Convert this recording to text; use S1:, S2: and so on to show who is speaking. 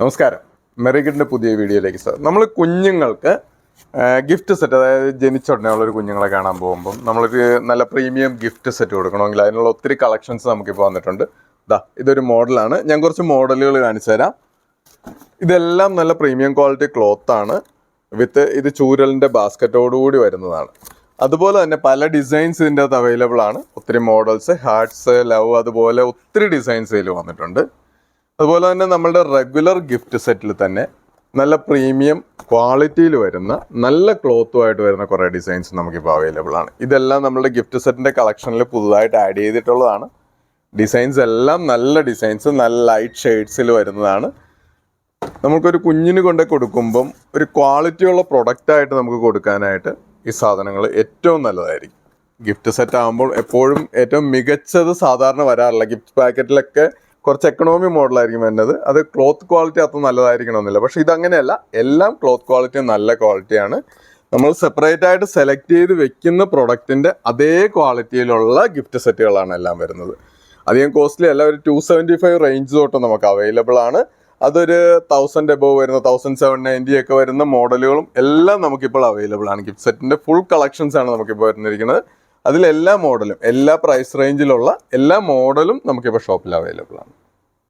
S1: നമസ്കാരം. മെറിഗിഡിന്റെ പുതിയ വീഡിയോയിലേക്ക് സാർ നമ്മൾ കുഞ്ഞുങ്ങൾക്ക് ഗിഫ്റ്റ് സെറ്റ് അതായത് ജനിച്ചുടനെ ഉള്ളൊരു കുഞ്ഞുങ്ങളെ കാണാൻ പോകുമ്പം നമ്മളൊരു നല്ല പ്രീമിയം ഗിഫ്റ്റ് സെറ്റ് കൊടുക്കണമെങ്കിൽ അതിനുള്ള ഒത്തിരി കളക്ഷൻസ് നമുക്കിപ്പോൾ വന്നിട്ടുണ്ട്. ദാ ഇതൊരു മോഡലാണ്. ഞാൻ കുറച്ച് മോഡലുകൾ കാണിച്ചു തരാം. ഇതെല്ലാം നല്ല പ്രീമിയം ക്വാളിറ്റി ക്ലോത്താണ് വിത്ത് ഇത് ചൂരലിന്റെ ബാസ്ക്കറ്റോടുകൂടി വരുന്നതാണ്. അതുപോലെ തന്നെ പല ഡിസൈൻസ് ഇതിന്റെ അകത്ത് അവൈലബിൾ ആണ്. ഒത്തിരി മോഡൽസ് ഹാർട്സ് ലവ് അതുപോലെ ഒത്തിരി ഡിസൈൻസ് ഇതിൽ വന്നിട്ടുണ്ട്. അതുപോലെ തന്നെ നമ്മളുടെ റെഗുലർ ഗിഫ്റ്റ് സെറ്റിൽ തന്നെ നല്ല പ്രീമിയം ക്വാളിറ്റിയിൽ വരുന്ന നല്ല ക്ലോത്തുമായിട്ട് വരുന്ന കുറേ ഡിസൈൻസ് നമുക്കിപ്പോൾ അവൈലബിൾ ആണ്. ഇതെല്ലാം നമ്മുടെ ഗിഫ്റ്റ് സെറ്റിന്റെ കളക്ഷനിൽ പുതുതായിട്ട് ആഡ് ചെയ്തിട്ടുള്ളതാണ്. ഡിസൈൻസ് എല്ലാം നല്ല ഡിസൈൻസ് നല്ല ലൈറ്റ് ഷെയ്ഡ്സിൽ വരുന്നതാണ്. നമുക്കൊരു കുഞ്ഞിന് കൊണ്ട് കൊടുക്കുമ്പം ഒരു ക്വാളിറ്റിയുള്ള പ്രൊഡക്റ്റായിട്ട് നമുക്ക് കൊടുക്കാനായിട്ട് ഈ സാധനങ്ങൾ ഏറ്റവും നല്ലതായിരിക്കും. ഗിഫ്റ്റ് സെറ്റ് ആകുമ്പോൾ എപ്പോഴും ഏറ്റവും മികച്ചത് സാധാരണ വരാറില്ല. ഗിഫ്റ്റ് പാക്കറ്റിലൊക്കെ കുറച്ച് എക്കണോമി മോഡലായിരിക്കും വരുന്നത്. അത് ക്ലോത്ത് ക്വാളിറ്റി അത്ര നല്ലതായിരിക്കണമെന്നില്ല. പക്ഷേ ഇതങ്ങനെയല്ല. എല്ലാം ക്ലോത്ത് ക്വാളിറ്റി നല്ല ക്വാളിറ്റിയാണ് നമ്മൾ സെപ്പറേറ്റ് ആയിട്ട് സെലക്ട് ചെയ്ത് വെക്കുന്ന പ്രൊഡക്റ്റിന്റെ അതേ ക്വാളിറ്റിയിലുള്ള ഗിഫ്റ്റ് സെറ്റുകളാണ് എല്ലാം വരുന്നത്. അധികം കോസ്റ്റ്ലി അല്ല. ഒരു ടു സെവന്റി ഫൈവ് റേഞ്ച് തൊട്ട് നമുക്ക് അവൈലബിൾ ആണ്. അതൊരു തൗസൻഡ് എബോവ് വരുന്ന തൗസൻഡ് സെവൻ നയന്റി ഒക്കെ വരുന്ന മോഡലുകളും എല്ലാം നമുക്കിപ്പോൾ അവൈലബിൾ ആണ്. ഗിഫ്റ്റ് സെറ്റിന്റെ ഫുൾ കളക്ഷൻസ് ആണ് നമുക്കിപ്പോൾ വരുന്നിരിക്കുന്നത്. അതിലെല്ലാ മോഡലും എല്ലാ പ്രൈസ് റേഞ്ചിലുള്ള എല്ലാ മോഡലും നമുക്കിപ്പോൾ ഷോപ്പിൽ അവൈലബിൾ ആണ്.